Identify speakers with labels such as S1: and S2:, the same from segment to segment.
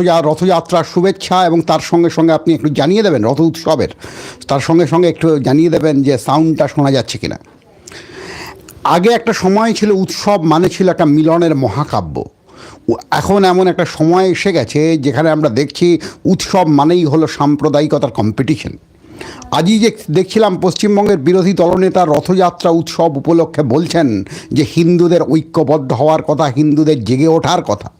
S1: রথযাত্রার শুভেচ্ছা এবং তার সঙ্গে সঙ্গে আপনি একটু জানিয়ে দেবেন, রথ উৎসবের। তার সঙ্গে সঙ্গে একটু জানিয়ে দেবেন যে সাউন্ডটা শোনা যাচ্ছে কিনা। আগে একটা সময় ছিল উৎসব মানে ছিল একটা মিলনের মহাকাব্য। এখন এমন একটা সময় এসে গেছে যেখানে আমরা দেখছি উৎসব মানেই হলো সাম্প্রদায়িকতার কম্পিটিশন আজই যে দেখছিলাম পশ্চিমবঙ্গের বিরোধী দলনেতা রথযাত্রা উৎসব উপলক্ষে বলছেন যে হিন্দুদের ঐক্যবদ্ধ হওয়ার কথা, হিন্দুদের জেগে ওঠার কথা।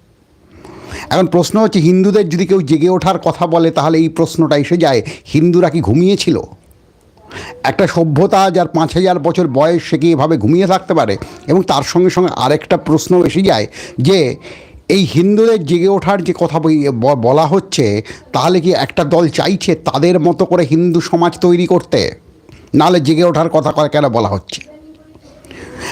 S1: এখন প্রশ্ন হচ্ছে, হিন্দুদের যদি কেউ জেগে ওঠার কথা বলে, তাহলে এই প্রশ্নটা এসে যায়, হিন্দুরা কি ঘুমিয়েছিল? একটা সভ্যতা যার পাঁচ হাজার বছর বয়স, সে কি এভাবে ঘুমিয়ে থাকতে পারে? এবং তার সঙ্গে সঙ্গে আরেকটা প্রশ্ন এসে যায় যে, এই হিন্দুদের জেগে ওঠার যে কথা বলা হচ্ছে, তাহলে কি একটা দল চাইছে তাদের মতো করে হিন্দু সমাজ তৈরি করতে? নাহলে জেগে ওঠার কথা কেন বলা হচ্ছে?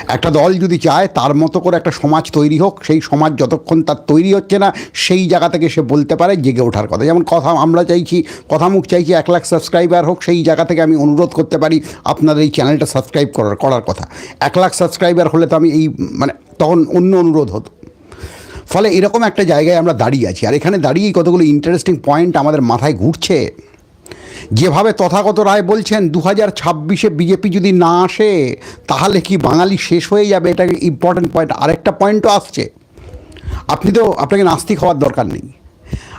S1: একটা দল যদি চায়, তার মতো করে একটা সমাজ তৈরি হোক, সেই সমাজ যতক্ষণ তার তৈরি হচ্ছে না, সেই জায়গা থেকে সে বলতে পারে, জেগে ওঠার কথা। যেমন কথা আমরা চাইছি, কথামুখ চাইছি, এক লাখ সাবস্ক্রাইবার হোক, সেই জায়গা থেকে আমি অনুরোধ করতে পারি, আপনাদের এই চ্যানেলটা সাবস্ক্রাইব করার করার কথা। এক লাখ সাবস্ক্রাইবার হলে তো আমি এই মানে তখন অন্য অনুরোধ হতো। ফলে এরকম একটা জায়গায় আমরা দাঁড়িয়ে আছি। আর এখানে দাঁড়িয়েই কতগুলো ইন্টারেস্টিং পয়েন্ট আমাদের মাথায় ঘুরছে যেভাবে তথাগত রায় বলছেন দু হাজার ছাব্বিশে বিজেপি যদি না আসে, তাহলে কি বাঙালি শেষ হয়ে যাবে? এটা ইম্পর্টেন্ট পয়েন্ট আরেকটা পয়েন্টও আসছে। আপনি তো, আপনাকে নাস্তিক হওয়ার দরকার নেই।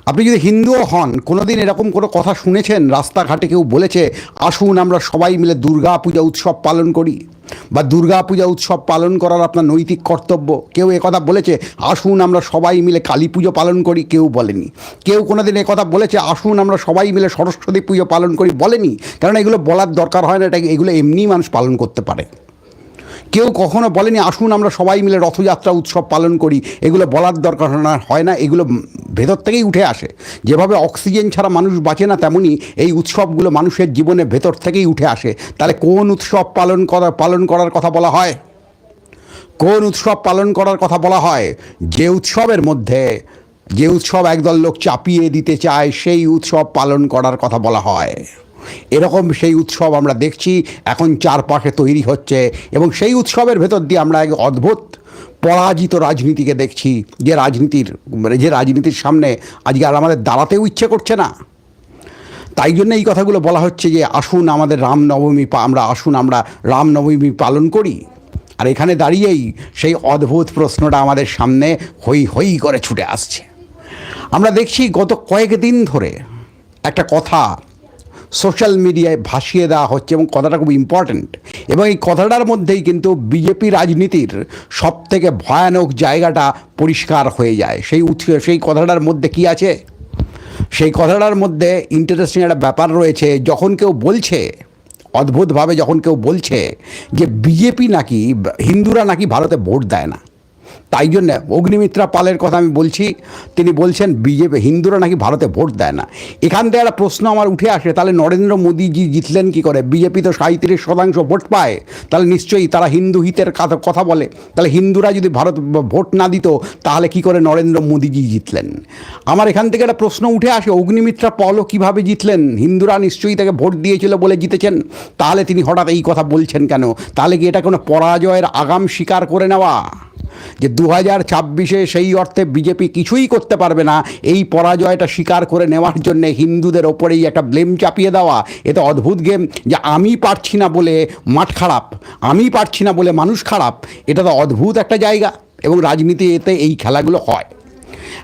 S1: আপনি যদি হিন্দুও হন কোনো দিন এরকম কোনো কথা শুনেছেন, রাস্তাঘাটে কেউ বলেছে, আসুন আমরা সবাই মিলে দুর্গা পূজা উৎসব পালন করি, বা দুর্গা পূজা উৎসব পালন করার আপনার নৈতিক কর্তব্য? কেউ কথা বলেছে, আসুন আমরা সবাই মিলে কালী পুজো পালন করি? কেউ বলেনি। কেউ কোনো দিন কথা বলেছে, আসুন আমরা সবাই মিলে সরস্বতী পুজো পালন করি? বলেনি। কারণ এগুলো বলার দরকার হয় না, এটা এগুলো এমনিই মানুষ পালন করতে পারে। কেউ কখনো বলেনি, আসুন আমরা সবাই মিলে রথযাত্রা উৎসব পালন করি। এগুলো বলার দরকার না, হয় না, এগুলো ভেতর থেকেই উঠে আসে। যেভাবে অক্সিজেন ছাড়া মানুষ বাঁচে না, তেমনি এই উৎসবগুলো মানুষের জীবনে ভেতর থেকেই উঠে আসে। তাহলে কোন উৎসব পালন করা, পালন করার কথা বলা হয়? কোন উৎসব পালন করার কথা বলা হয়? যে উৎসবের মধ্যে, যে উৎসব একদল লোক চাপিয়ে দিতে চায়, সেই উৎসব পালন করার কথা বলা হয়। এরকম সেই উৎসব আমরা দেখছি, এখন চারপাশে তৈরি হচ্ছে এবং সেই উৎসবের ভেতর দিয়ে আমরা এক অদ্ভুত পরাজিত রাজনীতিকে দেখছি, যে রাজনীতির মানে যে রাজনীতির সামনে আজকে আর আমাদের দাঁড়াতেও ইচ্ছে করছে না। তাই জন্য এই কথাগুলো বলা হচ্ছে যে, আসুন আমাদের রামনবমী আমরা আসুন, আমরা রামনবমী পালন করি। আর এখানে দাঁড়িয়েই সেই অদ্ভুত প্রশ্নটা আমাদের সামনে হই হই করে ছুটে আসছে। আমরা দেখছি গত কয়েকদিন ধরে একটা কথা সোশ্যাল মিডিয়ায় ভাসিয়ে দেওয়া হচ্ছে এবং কথাটা খুব ইম্পর্ট্যান্ট এবং এই কথাটার মধ্যেই কিন্তু বিজেপি রাজনীতির সব থেকে ভয়ানক জায়গাটা পরিষ্কার হয়ে যায়। সেই সেই কথাটার মধ্যে কি আছে? সেই কথাটার মধ্যে ইন্টারেস্টিং একটা ব্যাপার রয়েছে, যখন কেউ বলছে, অদ্ভুতভাবে যখন কেউ বলছে যে বিজেপি নাকি, হিন্দুরা নাকি ভারতে ভোট দেয় না। তাই জন্য অগ্নিমিত্রা পালের কথা আমি বলছি। তিনি বলছেন, বিজেপি, হিন্দুরা নাকি ভারতে ভোট দেয় না। এখান থেকে একটা প্রশ্ন আমার উঠে আসে, তাহলে নরেন্দ্র মোদীজি জিতলেন কি করে? বিজেপি তো সাঁত্রিশ শতাংশ ভোট পায়। তাহলে নিশ্চয়ই তারা হিন্দু হিতের কথা- বলে। তাহলে হিন্দুরা যদি ভারত ভোট না দিত, তাহলে কি করে নরেন্দ্র মোদীজি জিতলেন? আমার এখান থেকে একটা প্রশ্ন উঠে আসে, অগ্নিমিত্রা পলও কীভাবে জিতলেন? হিন্দুরা নিশ্চয়ই তাকে ভোট দিয়েছিল বলে জিতেছেন। তাহলে তিনি হঠাৎ এই কথা বলছেন কেন? তাহলে কি এটা কোনো পরাজয়ের আগাম স্বীকার করে নেওয়া? যে দু হাজার ছাব্বিশে সেই অর্থে বিজেপি কিছুই করতে পারবে না, এই পরাজয়টা স্বীকার করে নেওয়ার জন্য হিন্দুদের ওপরেই একটা ব্লেম চাপিয়ে দেওয়া। এতে অদ্ভুত গেম যে আমি পারছি না বলে মাঠ খারাপ, আমি পারছি না বলে মানুষ খারাপ, এটা তো অদ্ভুত একটা জায়গা এবং রাজনীতি এতে এই খেলাগুলো হয়।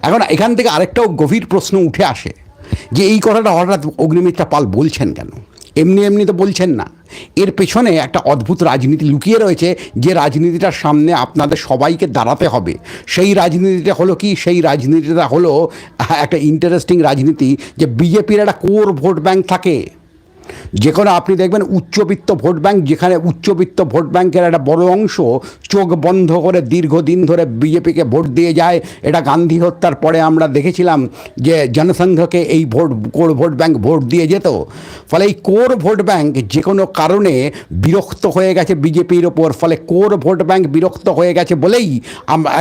S1: এখন এখান থেকে আরেকটাও গভীর প্রশ্ন উঠে আসে যে এই কথাটা হঠাৎ অগ্নিমিত্রা পাল বলছেন কেন? এমনি এমনি তো বলছেন না। এর পেছনে একটা অদ্ভুত রাজনীতি লুকিয়ে রয়েছে, যে রাজনীতিটার সামনে আপনাদের সবাইকে দাঁড়াতে হবে। সেই রাজনীতিটা হলো কি? সেই রাজনীতিটা হলো একটা ইন্টারেস্টিং রাজনীতি, যে বিজেপির একটা কোর ভোট ব্যাংক থাকে। যে কোনো আপনি দেখবেন উচ্চবিত্ত ভোট ব্যাংক, যেখানে উচ্চবিত্ত ভোট ব্যাংকের একটা বড় অংশ চোখ বন্ধ করে দীর্ঘদিন ধরে বিজেপিকে ভোট দিয়ে যায়। এটা গান্ধী হত্যার পরে আমরা দেখেছিলাম যে জনসংঘকে এই vote, core vote bank vote দিয়ে যেত। ফলে এই কোর ভোট ব্যাংক যে কোনো কারণে বিরক্ত হয়ে গেছে বিজেপির ওপর। ফলে কোর ভোট ব্যাংক বিরক্ত হয়ে গেছে বলেই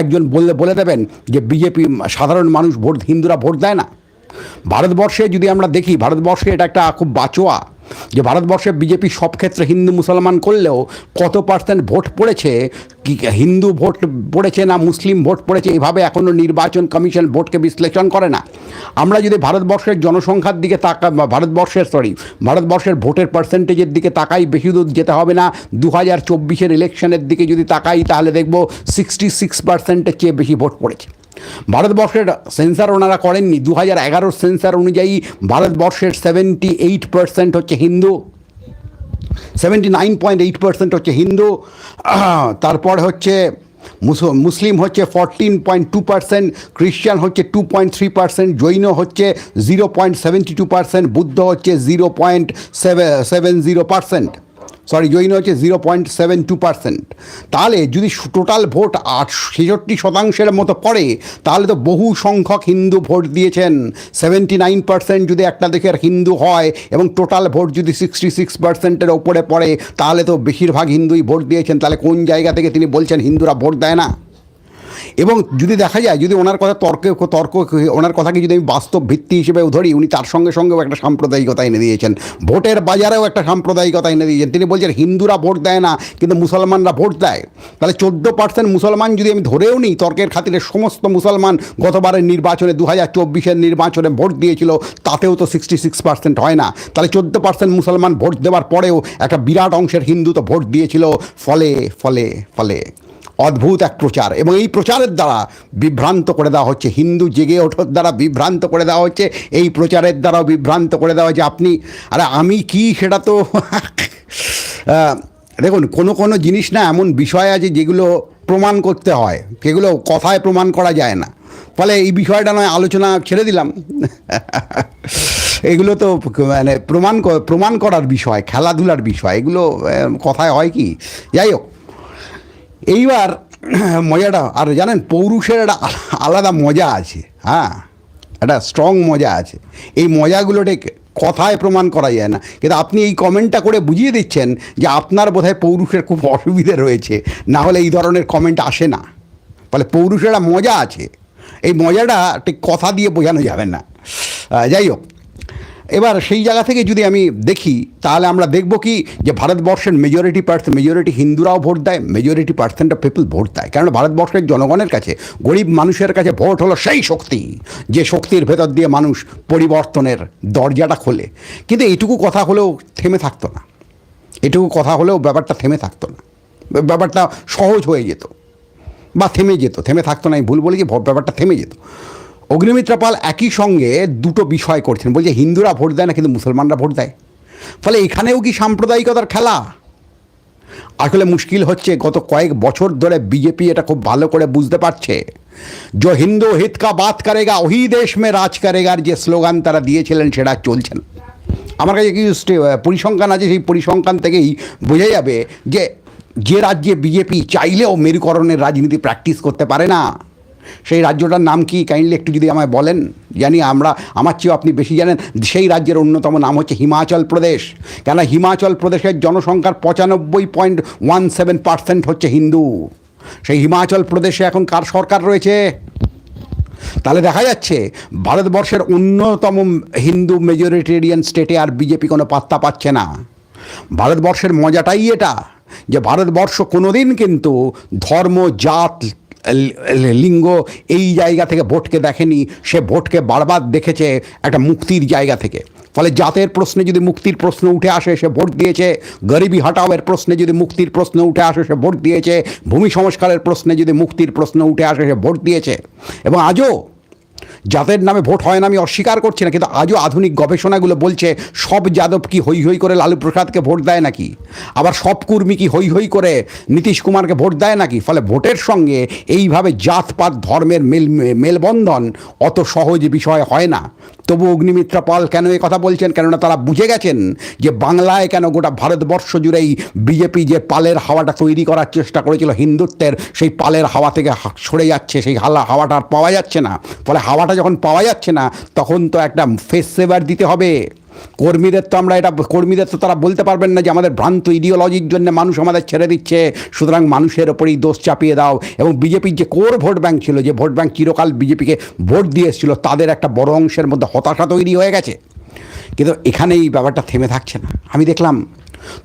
S1: একজন বললে বলে দেবেন যে বিজেপি সাধারণ মানুষ ভোট, হিন্দুরা ভোট দেয় না। ভারতবর্ষে যদি আমরা দেখি, ভারতবর্ষে এটা একটা খুব বাচোয়া যে ভারতবর্ষে বিজেপি সব ক্ষেত্রে হিন্দু মুসলমান করলেও কত পার্সেন্ট ভোট পড়েছে? কি হিন্দু ভোট পড়েছে না মুসলিম ভোট পড়েছে? এইভাবে এখনও নির্বাচন কমিশন ভোটকে বিশ্লেষণ করে না। আমরা যদি ভারতবর্ষের জনসংখ্যার দিকে তাকা, ভারতবর্ষের সরি ভারতবর্ষের ভোটের পার্সেন্টেজের দিকে তাকাই, বেশি দূর যেতে হবে না। দু হাজার চব্বিশের ইলেকশনের দিকে যদি তাকাই, তাহলে দেখব সিক্সটি সিক্স পার্সেন্টের চেয়ে বেশি ভোট পড়েছে। ভারতবর্ষের সেন্সার ওনারা করেননি। দু হাজার এগারোর সেন্সার অনুযায়ী ভারতবর্ষের সেভেন্টি এইট পার্সেন্ট হচ্ছে Hindu seventy nine point eight percent হচ্ছে হিন্দু, তারপর হচ্ছে মুস- মুসলিম হচ্ছে ফরটিন পয়েন্ট টু পার্সেন্ট খ্রিস্টান হচ্ছে two point three percent Jain হচ্ছে zero point seventy two percent Buddha হচ্ছে zero point seven seven zero percent sorry Jain হচ্ছে zero point seven two percent তাহলে যদি টোটাল ভোট আট ছেষট্টি শতাংশের মতো পড়ে, তাহলে তো বহু সংখ্যক হিন্দু ভোট দিয়েছেন। সেভেন্টি নাইন পার্সেন্ট যদি একটা দেশের হিন্দু হয় এবং টোটাল ভোট যদি সিক্সটি সিক্স পার্সেন্টের ওপরে পড়ে, তাহলে তো বেশিরভাগ হিন্দুই ভোট দিয়েছেন। তাহলে কোন জায়গা থেকে তিনি বলছেন হিন্দুরা ভোট দেয় না? এবং যদি দেখা যায়, যদি ওনার কথা তর্কে, তর্ক, ওনার কথাকে যদি আমি বাস্তব ভিত্তি হিসেবে ধরি, উনি তার সঙ্গে সঙ্গেও একটা সাম্প্রদায়িকতা এনে দিয়েছেন। ভোটের বাজারেও একটা সাম্প্রদায়িকতা এনে দিয়েছেন। তিনি বলছেন, হিন্দুরা ভোট দেয় না, কিন্তু মুসলমানরা ভোট দেয়। তাহলে চোদ্দ পার্সেন্ট মুসলমান যদি আমি ধরেও নিই, তর্কের খাতিরে সমস্ত মুসলমান গতবারের নির্বাচনে দু হাজার চব্বিশের নির্বাচনে ভোট দিয়েছিল, তাতেও তো সিক্সটি সিক্স পার্সেন্ট হয় না। তাহলে চোদ্দ পার্সেন্ট মুসলমান ভোট দেওয়ার পরেও একটা বিরাট অংশের হিন্দু তো ভোট দিয়েছিল। ফলে ফলে ফলে অদ্ভুত এক প্রচার। এবং এই প্রচারের দ্বারা বিভ্রান্ত করে দেওয়া হচ্ছে। হিন্দু জেগে ওঠার দ্বারা বিভ্রান্ত করে দেওয়া হচ্ছে। এই প্রচারের দ্বারাও বিভ্রান্ত করে দেওয়া হচ্ছে। আপনি, আরে আমি কি সেটা তো দেখুন, কোনো কোনো জিনিস না এমন বিষয় আছে যেগুলো প্রমাণ করতে হয়। সেগুলো কথায় প্রমাণ করা যায় না। ফলে এই বিষয়টা নয়, আলোচনা ছেড়ে দিলাম। এগুলো তো মানে প্রমাণ প্রমাণ করার বিষয়, খেলাধুলার বিষয়, এগুলো কথায় হয় কি? যাই হোক এইবার মজাটা, আর জানেন, পৌরুষের একটা আলাদা মজা আছে হ্যাঁ? একটা স্ট্রং মজা আছে। এই মজাগুলোকে কথায় প্রমাণ করা যায় না। কিন্তু আপনি এই কমেন্টটা করে বুঝিয়ে দিচ্ছেন যে আপনার বোধহয় পৌরুষের খুব অসুবিধে রয়েছে। না হলে এই ধরনের কমেন্ট আসে না। ফলে পৌরুষের একটা মজা আছে। এই মজাটা ঠিক কথা দিয়ে বোঝানো যাবে না। যাই হোক। এবার সেই জায়গা থেকে যদি আমি দেখি, তাহলে আমরা দেখব কি যে ভারতবর্ষের মেজরিটি পার্সেন্ট মেজরিটি হিন্দুরাও ভোট দেয় majority percent of people vote দেয়। কারণ ভারতবর্ষের জনগণের কাছে, গরিব মানুষের কাছে ভোট হলো সেই শক্তি, যে শক্তির ভেতর দিয়ে মানুষ পরিবর্তনের দরজাটা খোলে। কিন্তু এইটুকু কথা হলেও থেমে থাকতো না। এটুকু কথা হলেও ব্যাপারটা থেমে থাকতো না। ব্যাপারটা সহজ হয়ে যেত বা থেমে যেত। থেমে থাকতো না, আমি ভুল বলি যে ব্যাপারটা থেমে যেত। অগ্নিমিত্রা পাল একই সঙ্গে দুটো বিষয় করছেন। বলছে, হিন্দুরা ভোট দেয় না, কিন্তু মুসলমানরা ভোট দেয়। ফলে এখানেও কি সাম্প্রদায়িকতার খেলা? আসলে মুশকিল হচ্ছে, গত কয়েক বছর ধরে বিজেপি এটা খুব ভালো করে বুঝতে পারছে। যে হিন্দু হিত কা বাত করেগা, ওহি দেশ মে রাজ করেগার যে স্লোগান তারা দিয়েছিলেন সেটা চলছে না। আমার কাছে কিছু পরিসংখ্যান আছে, সেই পরিসংখ্যান থেকেই বোঝা যাবে যে যে রাজ্যে বিজেপি চাইলেও মেরুকরণের রাজনীতি প্র্যাকটিস করতে পারে না। সেই রাজ্যটার নাম কি? কাইন্ডলি একটু যদি আমায় বলেন। জানি আমরা, আমার চেয়েও আপনি বেশি জানেন, সেই রাজ্যের অন্যতম নাম হচ্ছে হিমাচল প্রদেশ। কেন হিমাচল প্রদেশের জনসংখ্যার পঁচানব্বই পয়েন্ট ওয়ান সেভেন পার্সেন্ট হচ্ছে হিন্দু। সেই হিমাচল প্রদেশে এখন কার সরকার রয়েছে? তাহলে দেখা যাচ্ছে, ভারতবর্ষের অন্যতম হিন্দু মেজরিটেরিয়ান স্টেটে আর বিজেপি কোনো পাত্তা পাচ্ছে না। ভারতবর্ষের মজাটাই এটা, যে ভারতবর্ষ কোনোদিন কিন্তু ধর্ম, জাত লিঙ্গ এই জায়গা থেকে ভোটকে দেখেনি, সে ভোটকে বারবার দেখেছে একটা মুক্তির জায়গা থেকে। ফলে জাতের প্রশ্নে যদি মুক্তির প্রশ্ন উঠে আসে, সে ভোট দিয়েছে। গরিবী হটাওয়ের প্রশ্নে যদি মুক্তির প্রশ্ন উঠে আসে, সে ভোট দিয়েছে। ভূমি সংস্কারের প্রশ্নে যদি মুক্তির প্রশ্ন উঠে আসে, সে ভোট দিয়েছে। এবং আজও যাদের নামে ভোট হয় না, আমি অস্বীকার করছি না, কিন্তু আজও আধুনিক গবেষণাগুলো বলছে সব যাদব কি হই হই করে লালু প্রসাদকে ভোট দেয় নাকি? আবার সব কর্মী কি হই হই করে নীতিশ কুমারকে ভোট দেয় নাকি? ফলে ভোটের সঙ্গে এইভাবে জাতপাত, ধর্মের মেল, মেলবন্ধন অত সহজ বিষয় হয় না। তবু অগ্নিমিত্রা পাল কেন এ কথা বলছেন? কেননা তারা বুঝে গেছেন যে বাংলায় কেন গোটা ভারতবর্ষ জুড়েই বিজেপি যে পালের হাওয়াটা তৈরি করার চেষ্টা করেছিল হিন্দুত্বের, সেই পালের হাওয়া থেকে সরে যাচ্ছে, সেই হালা, হাওয়াটা আর পাওয়া যাচ্ছে না। ফলে হাওয়াটা যখন পাওয়া যাচ্ছে না, তখন তো একটা ফেস সেভার দিতে হবে। কর্মীদের তো আমরা এটা, কর্মীদের তো তারা বলতে পারবেন না যে আমাদের ভ্রান্ত ইডিওলজির জন্য মানুষ আমাদের ছেড়ে দিচ্ছে। সুতরাং মানুষের ওপরেই দোষ চাপিয়ে দাও। এবং বিজেপির যে কোর ভোট ব্যাংক ছিল, যে ভোট ব্যাংক চিরকাল বিজেপিকে ভোট দিয়ে এসেছিল, তাদের একটা বড় অংশের মধ্যে হতাশা তৈরি হয়ে গেছে। কিন্তু এখানে এই ব্যাপারটা থেমে থাকছে না। আমি দেখলাম,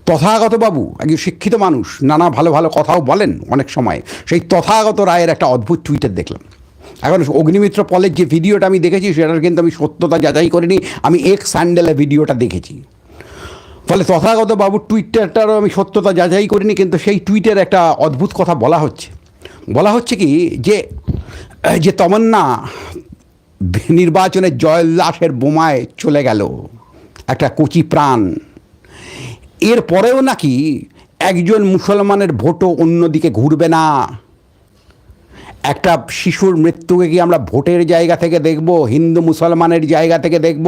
S1: তথাগত বাবু, একজন শিক্ষিত মানুষ, নানা ভালো ভালো কথাও বলেন অনেক সময়। সেই তথাগত রায়ের একটা অদ্ভুত টুইটার দেখলাম। এখন অগ্নিমিত্র পলের যে ভিডিওটা আমি দেখেছি, সেটার কিন্তু আমি সত্যতা যাচাই করিনি, আমি এক স্যান্ডেলে ভিডিওটা দেখেছি। ফলে তথাগত বাবুর টুইটারটারও আমি সত্যতা যাচাই করিনি, কিন্তু সেই টুইটের একটা অদ্ভুত কথা বলা হচ্ছে। বলা হচ্ছে কি যে যে তমন্না নির্বাচনের জয়লাসের বোমায় চলে গেল, একটা কচি প্রাণ। এর পরেও নাকি একজন মুসলমানের ভোটও অন্যদিকে ঘুরবে না। একটা শিশুর মৃত্যুকে কি আমরা ভোটের জায়গা থেকে দেখব? হিন্দু মুসলমানের জায়গা থেকে দেখব?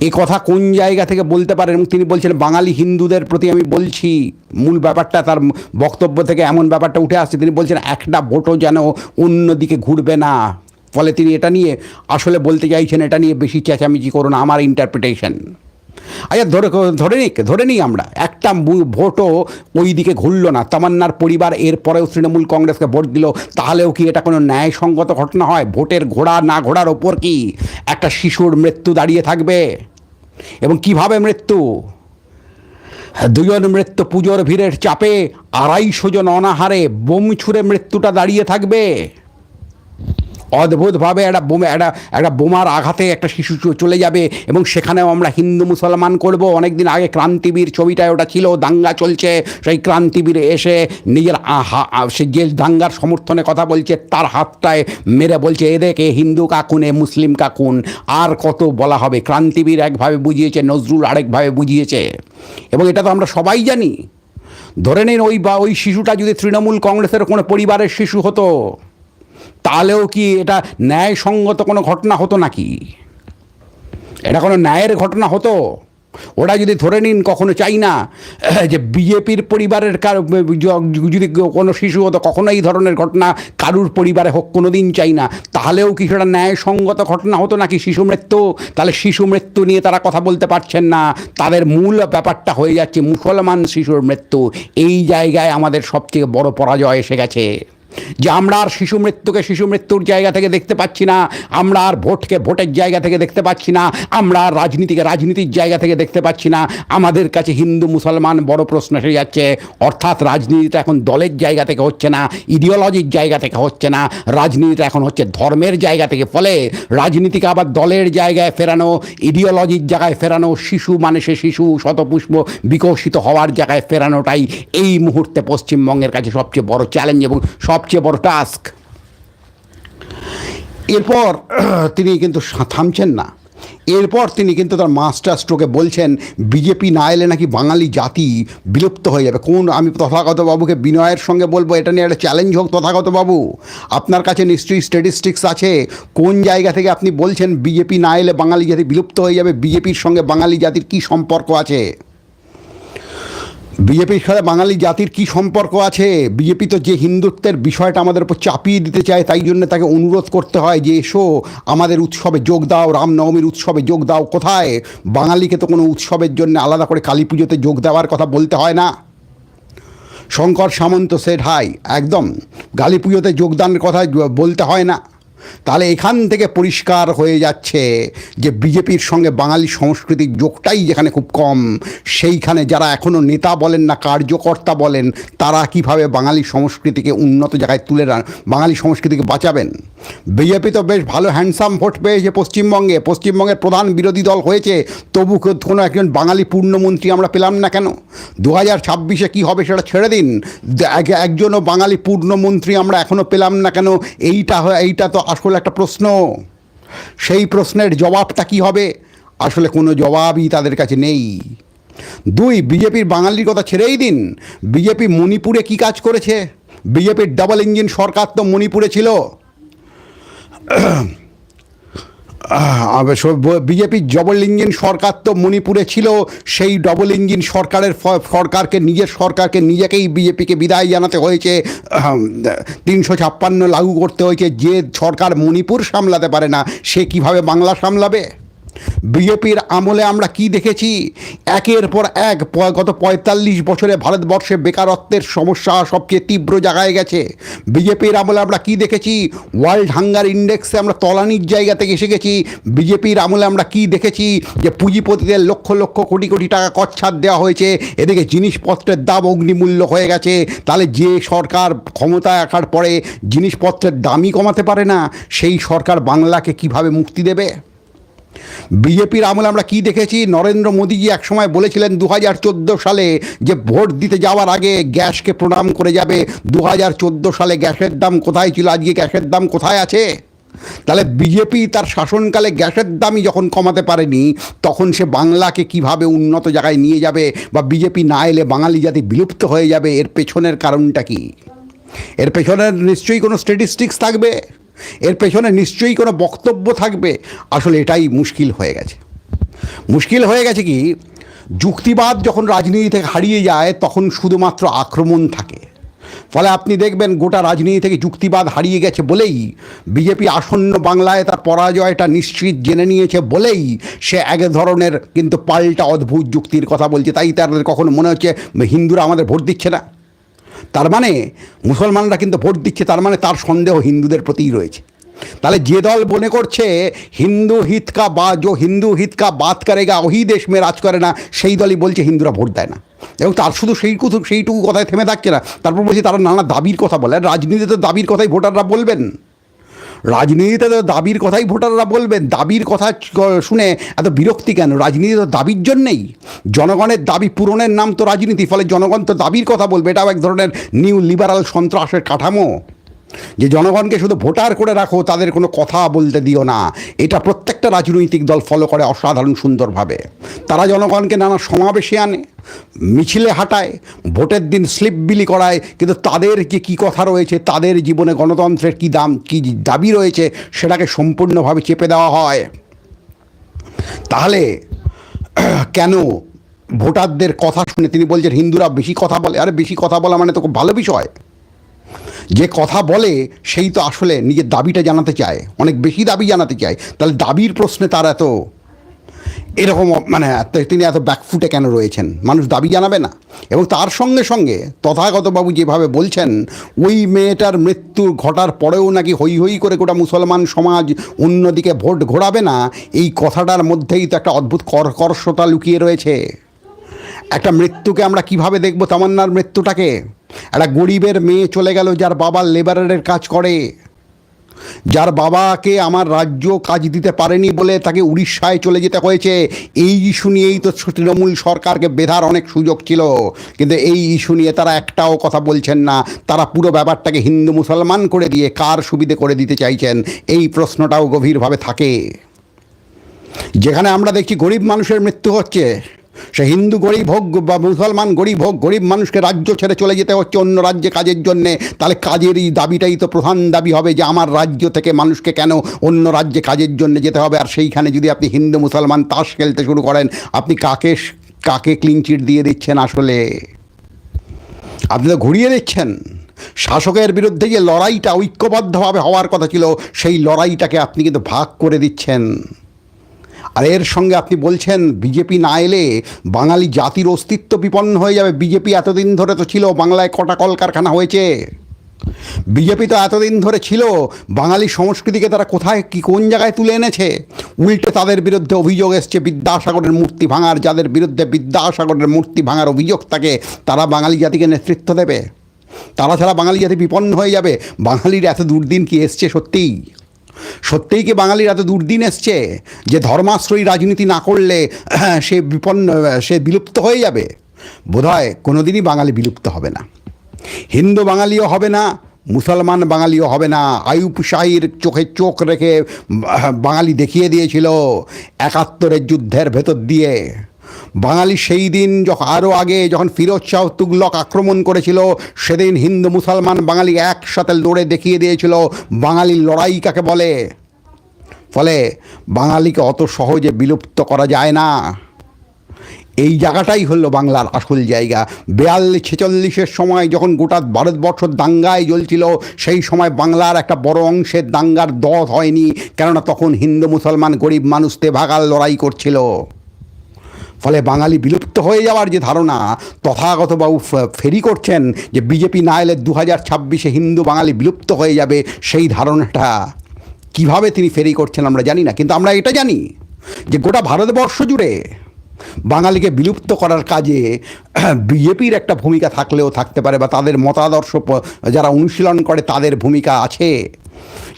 S1: এ কথা কোন জায়গা থেকে বলতে পারেন তিনি বলছেন, বাঙালি হিন্দুদের প্রতি আমি বলছি। মূল ব্যাপারটা তার বক্তব্য থেকে এমন ব্যাপারটা উঠে আসছে। তিনি বলছেন, একটা ভোটও যেন অন্যদিকে ঘুরবে না। ফলে তিনি এটা নিয়ে আসলে বলতে চাইছেন, এটা নিয়ে বেশি চেঁচামেচি করুন আমার ইন্টারপ্রিটেশন আচ্ছা ধরে ধরে নিক, ধরে নিই আমরা। একটা ভোটও ওই দিকে ঘুরল না। তামান্নার পরিবার এরপরেও তৃণমূল কংগ্রেসকে ভোট দিল। তাহলেও কি এটা কোনো ন্যায়সঙ্গত ঘটনা হয়? ভোটের ঘোড়া না ঘোড়ার ওপর কি একটা শিশুর মৃত্যু দাঁড়িয়ে থাকবে? এবং কীভাবে মৃত্যু? দুজন মৃত্যু পুজোর ভিড়ের চাপে আড়াইশো জন অনাহারে বোম ছুঁড়ে মৃত্যুটা দাঁড়িয়ে থাকবে। অদ্ভুতভাবে একটা বোমা, একটা একটা বোমার আঘাতে একটা শিশু চলে যাবে এবং সেখানেও আমরা হিন্দু মুসলমান করব। অনেক দিন আগে ক্রান্তিবীর ছবিটায় ওটা ছিল, দাঙ্গা চলছে। সেই ক্রান্তিবীর এসে নিজের সে যে দাঙ্গার সমর্থনে কথা বলছে, তার হাতটায় মেরে বলছে এদেরকে হিন্দু কাকুনে মুসলিম কাকুন। আর কত বলা হবে? ক্রান্তিবীর একভাবে বুঝিয়েছে, নজরুল আরেকভাবে বুঝিয়েছে। এবং এটা তো আমরা সবাই জানি। ধরে নিন ওই বা, ওই শিশুটা যদি তৃণমূল কংগ্রেসের কোনো পরিবারের শিশু হতো তাহলেও কি এটা ন্যায়সঙ্গত কোনো ঘটনা হতো নাকি? এটা কোনো ন্যায়ের ঘটনা হতো? ওরা যদি ধরে নিন, কখনো চাই না, যে বিজেপির পরিবারের কার, যদি কোনো শিশু হতো, কখনো এই ধরনের ঘটনা কারুর পরিবারে হোক কোনো দিন চাই না। তাহলেও কি সেটা ন্যায়সঙ্গত ঘটনা হতো নাকি শিশু মৃত্যু? তাহলে শিশু মৃত্যু নিয়ে তারা কথা বলতে পারছেন না। তাদের মূল ব্যাপারটা হয়ে যাচ্ছে মুসলমান শিশুর মৃত্যু। এই জায়গায় আমাদের সবথেকে বড় পরাজয় এসে গেছে। যে আমরা আর শিশু মৃত্যুকে শিশু মৃত্যুর জায়গা থেকে দেখতে পাচ্ছি না, আমরা আর ভোটকে ভোটের জায়গা থেকে দেখতে পাচ্ছি না, আমরা আর রাজনীতিকে রাজনীতির জায়গা থেকে দেখতে পাচ্ছি না। আমাদের কাছে হিন্দু, মুসলমান বড় প্রশ্ন এসে যাচ্ছে, অর্থাৎ রাজনীতিটা এখন দলের জায়গা থেকে হচ্ছে না ইডিওলজির জায়গা থেকে হচ্ছে না রাজনীতিটা এখন হচ্ছে ধর্মের জায়গা থেকে। ফলে রাজনীতিকে আবার দলের জায়গায় ফেরানো ইডিওলজির জায়গায় ফেরানো, শিশু মানে সে শিশু শতপুষ্প বিকশিত হওয়ার জায়গায় ফেরানোটাই এই মুহূর্তে পশ্চিমবঙ্গের কাছে সবচেয়ে বড় চ্যালেঞ্জ এবং সবচেয়ে বড় টাস্ক। এরপর তিনি কিন্তু থামছেন না। এরপর তিনি কিন্তু তার মাস্টার স্ট্রোকে বলছেন, বিজেপি না এলে নাকি বাঙালি জাতি বিলুপ্ত হয়ে যাবে। কোন, আমি তথাগত বাবুকে বিনয়ের সঙ্গে বলব, এটা নিয়ে একটা চ্যালেঞ্জ হোক তথাগত বাবু। আপনার কাছে নিশ্চয়ই স্ট্যাটিস্টিক্স আছে। কোন জায়গা থেকে আপনি বলছেন, বিজেপি না এলে বাঙালি জাতি বিলুপ্ত হয়ে যাবে? বিজেপির সঙ্গে বাঙালি জাতির কী সম্পর্ক আছে? বিজেপির সাথে বাঙালি জাতির কি সম্পর্ক আছে? বিজেপি তো যে হিন্দুত্বের বিষয়টা আমাদের উপর চাপিয়ে দিতে চায়, তাই জন্য তাকে অনুরোধ করতে হয় যে এসো, আমাদের উৎসবে যোগ দাও, রামনবমীর উৎসবে যোগ দাও। কোথায়? বাঙালিকে তো কোনো উৎসবের জন্য আলাদা করে কালী পুজোতে যোগ দেওয়ার কথা বলতে হয় না। শঙ্কর সামন্ত সেট, হাই, একদম। কালী পুজোতে যোগদানের কথা বলতে হয় না। তাহলে এখান থেকে পরিষ্কার হয়ে যাচ্ছে যে বিজেপির সঙ্গে বাঙালি সংস্কৃতির যোগটাই যেখানে খুব কম, সেইখানে যারা এখনও নেতা বলেন না, কার্যকর্তা বলেন, তারা কীভাবে বাঙালি সংস্কৃতিকে উন্নত জায়গায় তুলে বাঙালি সংস্কৃতিকে বাঁচাবেন? বিজেপি তো বেশ ভালো হ্যান্ডসাম ভোট পেয়েছে পশ্চিমবঙ্গে, পশ্চিমবঙ্গের প্রধান বিরোধী দল হয়েছে, তবু কোনো একজন বাঙালি পূর্ণমন্ত্রী আমরা পেলাম না কেন? দু হাজার ছাব্বিশে কী হবে সেটা ছেড়ে দিন এক- একজনও বাঙালি পূর্ণমন্ত্রী আমরা এখনও পেলাম না কেন? এইটা এইটা তো আসলে একটা প্রশ্ন। সেই প্রশ্নের জবাবটা কি হবে? আসলে কোনো জবাবই তাদের কাছে নেই। দুই, বিজেপির বাঙালির কথা ছেড়েই দিন। বিজেপি মণিপুরে কি কাজ করেছে? বিজেপির ডাবল ইঞ্জিন সরকার তো মণিপুরে ছিল। বিজেপির ডবল ইঞ্জিন সরকার তো মণিপুরে ছিল, সেই ডবল ইঞ্জিন সরকারের সরকারকে, নিজের সরকারকে নিজেকেই বিজেপিকে বিদায় জানাতে হয়েছে। তিনশো ছাপ্পান্ন লাগু করতে হয়েছে, যে সরকার মণিপুর সামলাতে পারে না, সে কীভাবে বাংলা সামলাবে? বিজেপির আমলে আমরা কি দেখেছি? একের পর এক গত পঁয়তাল্লিশ বছরে ভারতবর্ষে বেকারত্বের সমস্যা সবচেয়ে তীব্র জায়গায় গেছে। বিজেপির আমলে আমরা কি দেখেছি? ওয়ার্ল্ড হাঙ্গার ইন্ডেক্সে আমরা তলানির জায়গা থেকে এসে গেছি বিজেপির আমলে আমরা কি দেখেছি? যে পুঁজিপতিদের লক্ষ লক্ষ কোটি কোটি টাকা কচ্ছাদ দেওয়া হয়েছে। এদিকে জিনিসপত্রের দাম অগ্নিমূল্য হয়ে গেছে। তাহলে যে সরকার ক্ষমতায় আসার পরে জিনিসপত্রের দামই কমাতে পারে না, সেই সরকার বাংলাকে কীভাবে মুক্তি দেবে? বিজেপির আমলে আমরা কি দেখেছি? নরেন্দ্র মোদীজি একসময় বলেছিলেন দু হাজার চোদ্দ সালে যে ভোট দিতে যাওয়ার আগে গ্যাসকে প্রণাম করে যাবে। দু হাজার চোদ্দ সালে গ্যাসের দাম কোথায় ছিল? আজকে গ্যাসের দাম কোথায় আছে? তাহলে বিজেপি তার শাসনকালে গ্যাসের দামই যখন কমাতে পারেনি, তখন সে বাংলাকে কীভাবে উন্নত জায়গায় নিয়ে যাবে বা বিজেপি না এলে বাঙালি জাতি বিলুপ্ত হয়ে যাবে? এর পেছনের কারণটা কি? এর পেছনের নিশ্চয়ই কোনো স্ট্যাটিস্টিক্স থাকবে? এর পেছনে নিশ্চয়ই কোনো বক্তব্য থাকবে। আসলে এটাই মুশকিল হয়ে গেছে। মুশকিল হয়ে গেছে কি, যুক্তিবাদ যখন রাজনীতি থেকে হারিয়ে যায়, তখন শুধুমাত্র আক্রমণ থাকে। ফলে আপনি দেখবেন গোটা রাজনীতি থেকে যুক্তিবাদ হারিয়ে গেছে বলেই, বিজেপি আসন্ন বাংলায় তার পরাজয়টা নিশ্চিত জেনে নিয়েছে বলেই, সে এক ধরনের কিন্তু পাল্টা অদ্ভুত যুক্তির কথা বলছে। তাই তাদের কখনো মনে হচ্ছে, হিন্দুরা আমাদের ভোট দিচ্ছে না? তার মানে মুসলমানরা কিন্তু ভোট দিচ্ছে, তার মানে তার সন্দেহ হিন্দুদের প্রতিই রয়েছে। তাহলে যে দল মনে করছে হিন্দু হিতকা বা যো হিন্দু হিতকা বাদ বাত করেগা ওই দেশ মে রাজ করে না, সেই দলই বলছে হিন্দুরা ভোট দেয় না। এবং তার শুধু সেই কুথু সেইটুকু কথায় থেমে থাকছে না। তারপর বলছে তারা নানা দাবির কথা বলে। রাজনীতিতে দাবির কথাই ভোটাররা বলবেন। রাজনীতিতে তো দাবির কথাই ভোটাররা বলবেন। দাবির কথা শুনে এত বিরক্তি কেন? রাজনীতি তো দাবির জন্যেই। জনগণের দাবি পূরণের নাম তো রাজনীতি, ফলে জনগণ তো দাবির কথা বলবে। এটাও এক ধরনের নিউ লিবারাল সন্ত্রাসের কাঠামো। যে জনগণকে শুধু ভোটার করে রাখো, তাদের কোনো কথা বলতে দিও না। এটা প্রত্যেকটা রাজনৈতিক দল ফলো করে অসাধারণ সুন্দরভাবে। তারা জনগণকে নানা সমাবেশে আনে, মিছিলে হাঁটায়, ভোটের দিন স্লিপ বিলি করায়, কিন্তু তাদের যে কী কথা রয়েছে, তাদের জীবনে গণতন্ত্রের কী দাম, কী দাবি রয়েছে, সেটাকে সম্পূর্ণভাবে চেপে দেওয়া হয়। তাহলে, কেন ভোটারদের কথা শুনে তিনি বলছেন, হিন্দুরা বেশি কথা বলে? আরে, বেশি কথা বলা মানে তো খুব ভালো বিষয়। যে কথা বলে সেই তো আসলে নিজের দাবিটা জানাতে চায়, অনেক বেশি দাবি জানাতে চায়। তাহলে দাবির প্রশ্নে তার এত এরকম মানে তিনি এত ব্যাকফুটে কেন রয়েছেন? মানুষ দাবি জানাবে না। এবং তার সঙ্গে সঙ্গে তথাগতবাবু যেভাবে বলছেন, ওই মেয়েটার মৃত্যু ঘটার পরেও নাকি হই হই করে গোটা মুসলমান সমাজ অন্যদিকে ভোট ঘোরাবে না, এই কথাটার মধ্যেই তো একটা অদ্ভুত কর্কর্ষতা লুকিয়ে রয়েছে। একটা মৃত্যুকে আমরা কীভাবে দেখব? তামান্নার মৃত্যুটাকে? একটা গরিবের মেয়ে চলে গেল যার বাবা লেবারের কাজ করে। যার বাবাকে আমার রাজ্য কাজ দিতে পারেনি বলে তাকে উড়িষ্যায় চলে যেতে হয়েছে। এই ইস্যু নিয়েই তো তৃণমূল সরকারকে বেধার অনেক সুযোগ ছিল। কিন্তু এই ইস্যু নিয়ে তারা একটাও কথা বলছেন না। তারা পুরো ব্যাপারটাকে হিন্দু মুসলমান করে দিয়ে কার সুবিধে করে দিতে চাইছেন? এই প্রশ্নটাও গভীরভাবে থাকে। যেখানে আমরা দেখছি গরিব মানুষের মৃত্যু হচ্ছে। সে হিন্দু গরিব হোক বা মুসলমান গরিব হোক, গরিব মানুষকে রাজ্য ছেড়ে চলে যেতে হচ্ছে অন্য রাজ্যে কাজের জন্যে, তাহলে কাজেরই দাবিটাই তো প্রধান দাবি হবে যে আমার রাজ্য থেকে মানুষকে কেন অন্য রাজ্যে কাজের জন্য যেতে হবে। আর সেইখানে যদি আপনি হিন্দু, মুসলমান তাস খেলতে শুরু করেন, আপনি কাকে কাকে ক্লিন চিট দিয়ে দিচ্ছেন আসলে? আপনি তো ঘুরিয়ে দিচ্ছেন। শাসকের বিরুদ্ধে যে লড়াইটা ঐক্যবদ্ধভাবে হওয়ার কথা ছিল, সেই লড়াইটাকে আপনি কিন্তু ভাগ করে দিচ্ছেন। আর এর সঙ্গে আপনি বলছেন, বিজেপি না এলে বাঙালি জাতির অস্তিত্ব বিপন্ন হয়ে যাবে। বিজেপি এতদিন ধরে তো ছিল, বাংলায় কটা কলকারখানা হয়েছে। বিজেপি তো এতদিন ধরে ছিল, বাঙালি সংস্কৃতিকে তারা কোথায়, কি কোন জায়গায় তুলে এনেছে? উল্টে তাদের বিরুদ্ধে অভিযোগ এসছে, বিদ্যাসাগরের মূর্তি ভাঙার, যাদের বিরুদ্ধে বিদ্যাসাগরের মূর্তি ভাঙার অভিযোগ থাকে, তারা বাঙালি জাতিকে নেতৃত্ব দেবে। তারা ছাড়া বাঙালি জাতি বিপন্ন হয়ে যাবে। বাঙালির এত দুর্দিন কি এসছে সত্যিই? সত্যিই কি বাঙালির এত দুর্দিন এসছে যে ধর্মাশ্রয়ী রাজনীতি না করলে সে বিপন্ন, সে বিলুপ্ত হয়ে যাবে? বোধহয় কোনোদিনই বাঙালি বিলুপ্ত হবে না। হিন্দু বাঙালিও হবে না, মুসলমান বাঙালিও হবে না। আয়ুব শাহির চোখে চোখ রেখে বাঙালি দেখিয়ে দিয়েছিল একাত্তরের যুদ্ধের ভেতর দিয়ে। বাঙালি সেই দিন যখন আরও আগে যখন ফিরোজ শাহ তুগলক আক্রমণ করেছিল, সেদিন হিন্দু মুসলমান বাঙালি একসাথে লড়ে দেখিয়ে দিয়েছিল, বাঙালির লড়াই কাকে বলে? ফলে বাঙালিকে অত সহজে বিলুপ্ত করা যায় না। এই জায়গাটাই হলো বাংলার আসল জায়গা। বেয়াল্লিশ ছেচল্লিশের সময় যখন গোটা ভারতবর্ষ দাঙ্গায় জ্বলছিল, সেই সময় বাংলার একটা বড় অংশের দাঙ্গার দথ হয়নি, কেননা তখন হিন্দু মুসলমান গরিব মানুষতে ভাগাল লড়াই করছিল। ফলে বাঙালি বিলুপ্ত হয়ে যাওয়ার যে ধারণা তথাগতবাবু ফেরি করছেন যে বিজেপি না এলে দু হাজার ছাব্বিশে হিন্দু বাঙালি বিলুপ্ত হয়ে যাবে সেই ধারণাটা কীভাবে তিনি ফেরি করছেন আমরা জানি না, কিন্তু আমরা এটা জানি যে গোটা ভারতবর্ষ জুড়ে বাঙালিকে বিলুপ্ত করার কাজে বিজেপির একটা ভূমিকা থাকলেও থাকতে পারে বা তাদের মতাদর্শ যারা অনুশীলন করে তাদের ভূমিকা আছে।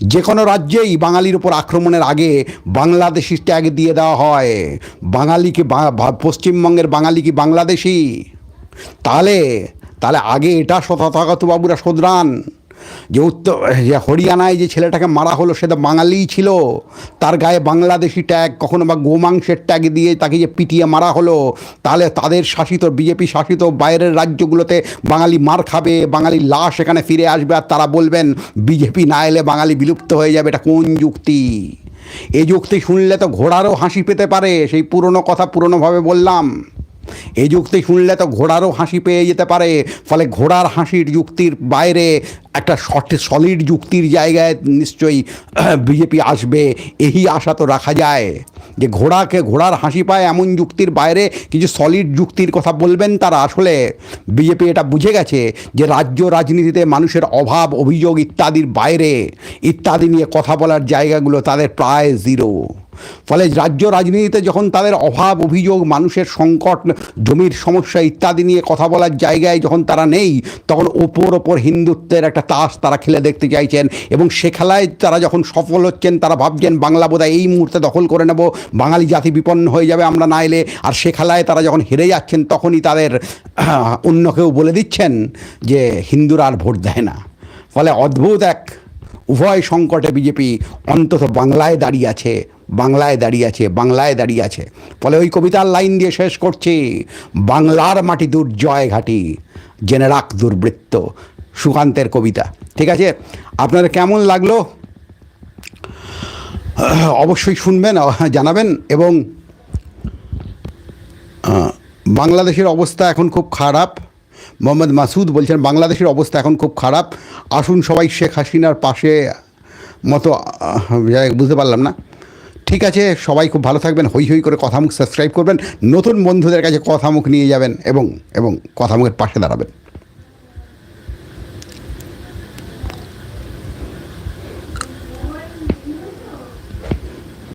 S1: যে কোনো রাজ্যেই বাঙালির ওপর আক্রমণের আগে বাংলাদেশি ট্যাগ দিয়ে দেওয়া হয়। বাঙালিকে পশ্চিমবঙ্গের বাঙালি কি বাংলাদেশি? তাহলে তাহলে আগে এটা তথাগত বাবুরা শোধরান। যে উত্তর যে হরিয়ানায় যে ছেলেটাকে মারা হলো সে তো বাঙালিই ছিল। তার গায়ে বাংলাদেশি ট্যাগ, কখনো বা গোমাংসের ট্যাগ দিয়ে তাকে যে পিটিয়ে মারা হলো, তাহলে তাদের শাসিত, বিজেপি শাসিত বাইরের রাজ্যগুলোতে বাঙালি মার খাবে, বাঙালির লাশ এখানে ফিরে আসবে আর তারা বলবেন, বিজেপি না এলে বাঙালি বিলুপ্ত হয়ে যাবে। এটা কোন যুক্তি? এই যুক্তি শুনলে তো ঘোড়ারও হাসি পেতে পারে, সেই পুরনো কথা পুরনোভাবে বললাম। এই যুক্তি শুনলে তো ঘোড়ারও হাসি পেয়ে যেতে পারে। ফলে ঘোড়ার হাসির যুক্তির বাইরে একটা সঠিক সলিড যুক্তির জায়গায় নিশ্চয়ই বিজেপি আসবে। এই আশা তো রাখা যায় যে ঘোড়াকে, ঘোড়ার হাসি পায় এমন যুক্তির বাইরে কিছু সলিড যুক্তির কথা বলবেন তারা। আসলে বিজেপি এটা বুঝে গেছে যে রাজ্য রাজনীতিতে মানুষের অভাব, অভিযোগ ইত্যাদির বাইরে ইত্যাদি নিয়ে কথা বলার জায়গাগুলো তাদের প্রায় জিরো ফলে রাজ্য রাজনীতিতে যখন তাদের অভাব, অভিযোগ, মানুষের সংকট, জমির সমস্যা ইত্যাদি নিয়ে কথা বলার জায়গায় যখন তারা নেই, তখন ওপর ওপর হিন্দুত্বের একটা তাস তারা খেলে দেখতে চাইছেন এবং সে খেলায় তারা যখন সফল হচ্ছেন, তারা ভাবছেন বাংলা বোধহয় এই মুহূর্তে দখল করে নেব, বাঙালি জাতি বিপন্ন হয়ে যাবে আমরা না এলে। আর সে খেলায় তারা যখন হেরে যাচ্ছেন, তখনই তাদের অন্য কেউ বলে দিচ্ছেন যে হিন্দুরা আর ভোট দেয় না। ফলে অদ্ভুত এক উভয় সংকটে বিজেপি অন্তত বাংলায় দাঁড়িয়ে আছে বাংলায় দাঁড়িয়ে আছে, বাংলায় দাঁড়িয়ে আছে। ফলে ওই কবিতার লাইন দিয়ে শেষ করছি। বাংলার মাটি দুর্জয় ঘাটি, জেনে রাখ দুর্বৃত্ত, সুকান্তের কবিতা। ঠিক আছে? আপনাদের কেমন লাগল? অবশ্যই শুনবেন, জানাবেন এবং বাংলাদেশের অবস্থা এখন খুব খারাপ। মোহাম্মদ মাসুদ বলছেন, বাংলাদেশের অবস্থা এখন খুব খারাপ। আসুন সবাই শেখ হাসিনার পাশে মতো বুঝতে পারলাম না। ঠিক আছে, সবাই খুব ভালো থাকবেন, হই হই করে কথামুখ সাবস্ক্রাইব করবেন, নতুন বন্ধুদের কাছে কথামুখ নিয়ে যাবেন এবং এবং কথামুখের পাশে দাঁড়াবেন।